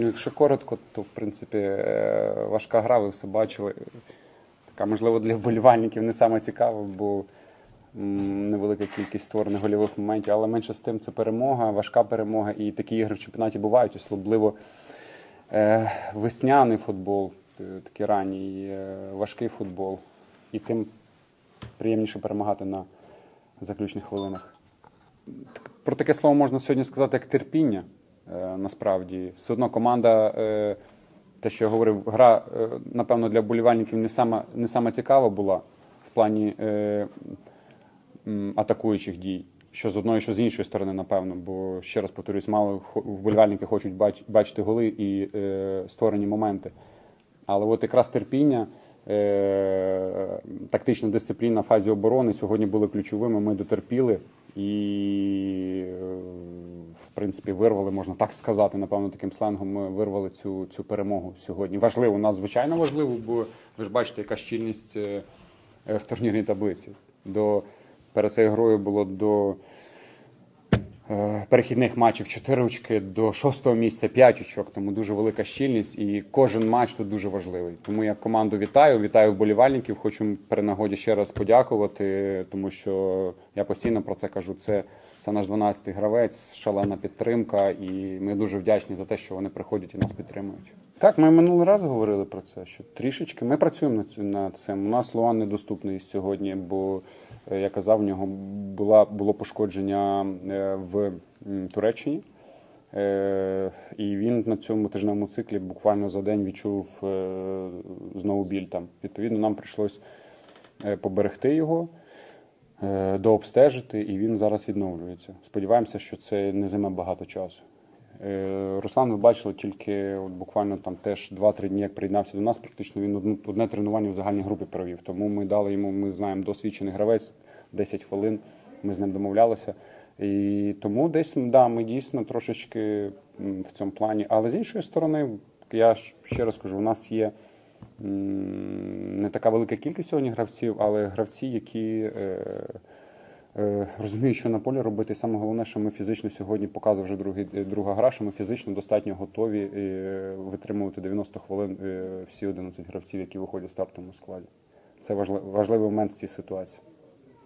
Ну, Якщо коротко, то в принципі е, важка гра, ви все бачили. Така, можливо, для вболівальників не саме цікава, бо невелика кількість створених гольових моментів, але менше з тим це перемога, важка перемога. І такі ігри в чемпіонаті бувають, особливо е, весняний футбол, е, такий ранній, важкий футбол. І тим приємніше перемагати на заключних хвилинах. Про таке слово можна сьогодні сказати як терпіння. Е, насправді, все одно команда, е, те, що я говорив, гра, е, напевно, для вболівальників не сама, не сама цікава була в плані атакуючих дій. Що з одної, що з іншої сторони, напевно, бо ще раз повторюсь, мало вболівальники хочуть бач- бачити голи і е, створені моменти. Але от якраз терпіння, е, тактична дисципліна в фазі оборони сьогодні були ключовими. Ми дотерпіли і, принципі, вирвали, можна так сказати, напевно, таким сленгом. Ми вирвали цю, цю перемогу сьогодні. Важливо, надзвичайно важливо, бо ви ж бачите, яка щільність е, е, в турнірній таблиці. До, перед цією грою було до перехідних матчів 4 очки, до шостого місця 5 очок, тому дуже велика щільність, і кожен матч тут дуже важливий. Тому я команду вітаю, вітаю вболівальників. Хочу при нагоді ще раз подякувати, тому що я постійно про це кажу. Це, це наш 12-й гравець, шалена підтримка, і ми дуже вдячні за те, що вони приходять і нас підтримують. Так, ми минулий раз говорили про це, що трішечки ми працюємо над цим. У нас Луан недоступний сьогодні, бо е, я казав, в нього була було пошкодження е, в Туреччині. Е, І він на цьому тижневому циклі буквально за день відчув е, знову біль там. Відповідно, нам прийшлось поберегти його, дообстежити, і він зараз відновлюється. Сподіваємося, що це не займе багато часу. Руслан, ви бачили тільки от буквально там теж 2-3 дні, як приєднався до нас. Практично він одне тренування в загальній групі провів. Тому ми дали йому, ми знаємо, досвідчений гравець, 10 хвилин. Ми з ним домовлялися. І тому десь да, ми дійсно трошечки в цьому плані. Але з іншої сторони, я ще раз кажу, у нас є не така велика кількість сьогодні гравців, але гравці, які. Е, Е, Розумію, що на полі робити. І Саме головне, що ми фізично сьогодні показує вже другий, е, друга гра, що ми фізично достатньо готові витримувати 90 хвилин всі 11 гравців, які виходять в стартовому складі. Це важливий момент в цій ситуації.